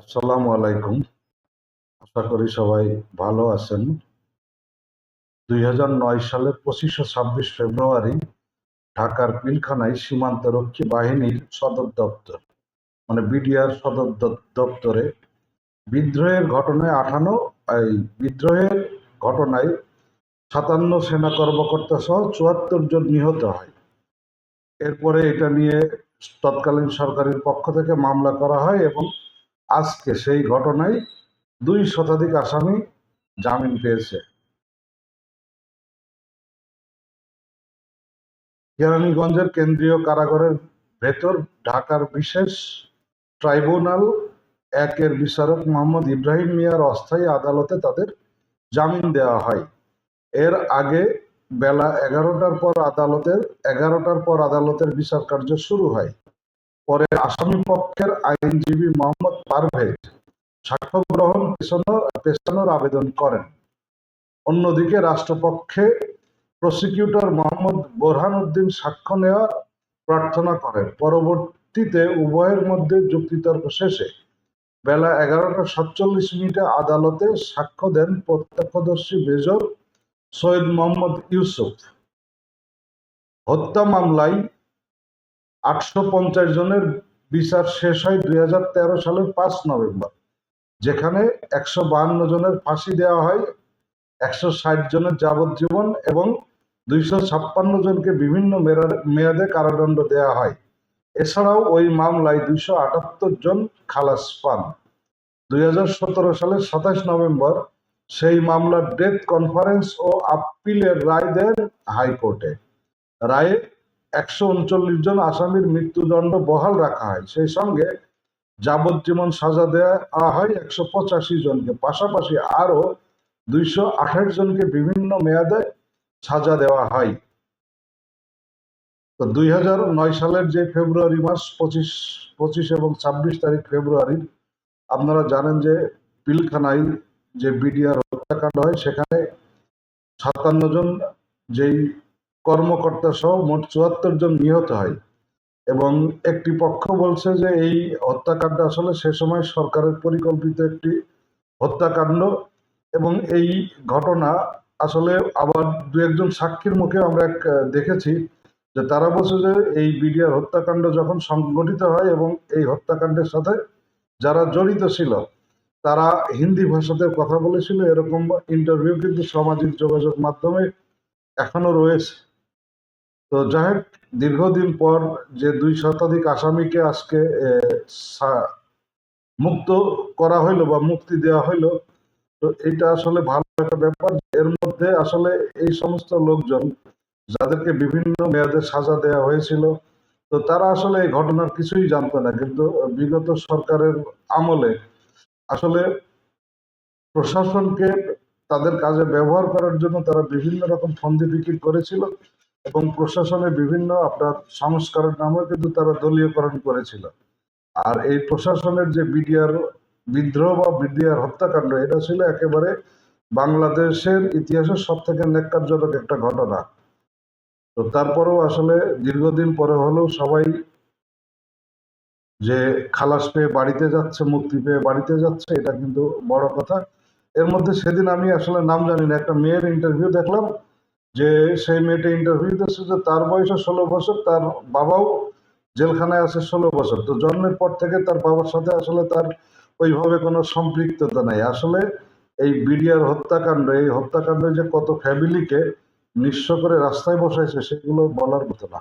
আসসালামু আলাইকুম। আশা করি সবাই ভালো আছেন। দুই সালের পঁচিশে ছাব্বিশ ফেব্রুয়ারি ঢাকার পিলখানায় সীমান্তরক্ষী বাহিনীর সদর দপ্তর মানে বিডিআর সদর দপ্তরে বিদ্রোহের ঘটনায় আঠানো, এই বিদ্রোহের ঘটনায় সাতান্ন সেনা কর্মকর্তা সহ চুয়াত্তর জন নিহত হয়। এরপরে এটা নিয়ে তৎকালীন সরকারের পক্ষ থেকে মামলা করা হয় এবং আজকে সেই ঘটনায় দুই শতাধিক আসামি জামিন পেয়েছে। কেরানীগঞ্জের কেন্দ্রীয় কারাগারের ভেতর ঢাকার বিশেষ ট্রাইব্যুনাল একের বিচারক মোহাম্মদ ইব্রাহিম মিয়ার অস্থায়ী আদালতে তাদের জামিন দেওয়া হয়। এর আগে বেলা এগারোটার পর আদালতের এগারোটার পর আদালতের বিচার কার্য শুরু হয়। পরে আসামি পক্ষের আইনজীবী মোহাম্মদ পারভেজ সাক্ষ্য গ্রহণ পেছানোর আবেদন করেন। অন্যদিকে রাষ্ট্রপক্ষে প্রসিকিউটর মোহাম্মদ বোরহান উদ্দিন সাক্ষ্য নেওয়ার প্রার্থনা করেন। পরবর্তীতে উভয়ের মধ্যে যুক্তিতর্ক শেষে বেলা এগারোটা সাতচল্লিশ মিনিটে আদালতে সাক্ষ্য দেন প্রত্যক্ষদর্শী মেজর সৈয়দ মোহাম্মদ ইউসুফ। হত্যা মামলায় আটশো পঞ্চাশ জনের বিচার শেষ হয় দুই হাজার তেরো সালের পাঁচ নভেম্বর, যেখানে একশো বাহান্ন জনের ফাঁসি দেওয়া হয়, একশো ষাট জনের যাবজ্জীবন এবং দুইশো ছাপ্পান্ন জনকে বিভিন্ন মেয়াদে কারাদণ্ড দেওয়া হয়। এছাড়াও ওই মামলায় দুইশো আটাত্তর জন খালাস পান। দুই হাজার সতেরো সালের সাতাশ নভেম্বর সেই মামলার ডেথ কনফারেন্স ও আপিলের রায় দেন হাইকোর্টে। রায়ে একশো উনচল্লিশ জন আসামির মৃত্যুদণ্ড বহাল রাখা হয়। সেই সঙ্গে যাবজ্জীবন সাজা দেওয়া হয় একশো পঁচাশি জনকে। পাশাপাশি আরও দুইশো আঠাশ জনকে বিভিন্ন মেয়াদে সাজা দেওয়া হয়। তো দুই নয় সালের যে ফেব্রুয়ারি, মাস পঁচিশ পঁচিশ এবং ছাব্বিশ তারিখ ফেব্রুয়ারির, আপনারা জানেন যে পিলখানায় যে বিডিআর হত্যাকাণ্ড হয়, সেখানে সাতান্ন জন যেই কর্মকর্তা সহ মোট চুয়াত্তর জন নিহত হয়। এবং একটি পক্ষ বলছে যে এই হত্যাকাণ্ড আসলে সে সময় সরকারের পরিকল্পিত একটি হত্যাকাণ্ড এবং এই ঘটনা আসলে আবার দু একজন সাক্ষীর মুখে আমরা এক দেখেছি যে তারা বলছে যে এই বিডিআর হত্যাকাণ্ড যখন সংগঠিত হয় এবং এই হত্যাকাণ্ডের সাথে যারা জড়িত ছিল, তারা হিন্দি ভাষাতে কথা বলেছিল। এরকম ইন্টারভিউ কিন্তু সামাজিক যোগাযোগ মাধ্যমে এখনও রয়েছে। তো যাই হোক দীর্ঘদিন পর যে দুই শতাধিক আসামিকে আজকে মুক্ত করা হইল বা মুক্তি দেওয়া হইল, তো এটা আসলে ভালো একটা ব্যাপার। এর মধ্যে আসলে এই সমস্ত লোকজন যাদেরকে বিভিন্ন মেয়াদে সাজা দেওয়া হয়েছিল, তো তারা আসলে এই ঘটনার কিছুই জানতো না। কিন্তু বিগত সরকারের আমলে আসলে প্রশাসনকে তাদের কাজে ব্যবহার করার জন্য তারা বিভিন্ন রকম ফন্দি বিক্রি করেছিল। এবং প্রশাসনে বিভিন্ন আপনার সংস্কারের নামেও কিন্তু তারা দলীয়করণ করেছিল। আর এই প্রশাসনের যে বিডিআর বিদ্রোহ বা বিডিআর হত্যাকাণ্ড, এটা ছিল একেবারে বাংলাদেশের ইতিহাসের সব থেকে ন্যাক্কারজনক একটা ঘটনা। তো তারপরেও আসলে দীর্ঘদিন পরে হলেও সবাই যে খালাস পেয়ে বাড়িতে যাচ্ছে, মুক্তি পেয়ে বাড়িতে যাচ্ছে, এটা কিন্তু বড় কথা। এর মধ্যে সেদিন আমি আসলে নাম জানি না, একটা মেয়ের ইন্টারভিউ দেখলাম। যে সেই মেয়েটা ইন্টারভিউ দিচ্ছে যে তার বয়সে ষোলো বছর, তার বাবাও জেলখানায় আছে ষোলো বছর। তো জন্মের পর থেকে তার বাবার সাথে আসলে তার ওইভাবে কোনো সম্পৃক্ততা নাই। আসলে এই বিডিআর হত্যাকাণ্ড, এই হত্যাকাণ্ড যে কত ফ্যামিলিকে নিঃস্ব করে রাস্তায় বসাইছে, সেগুলো বলার মতো না।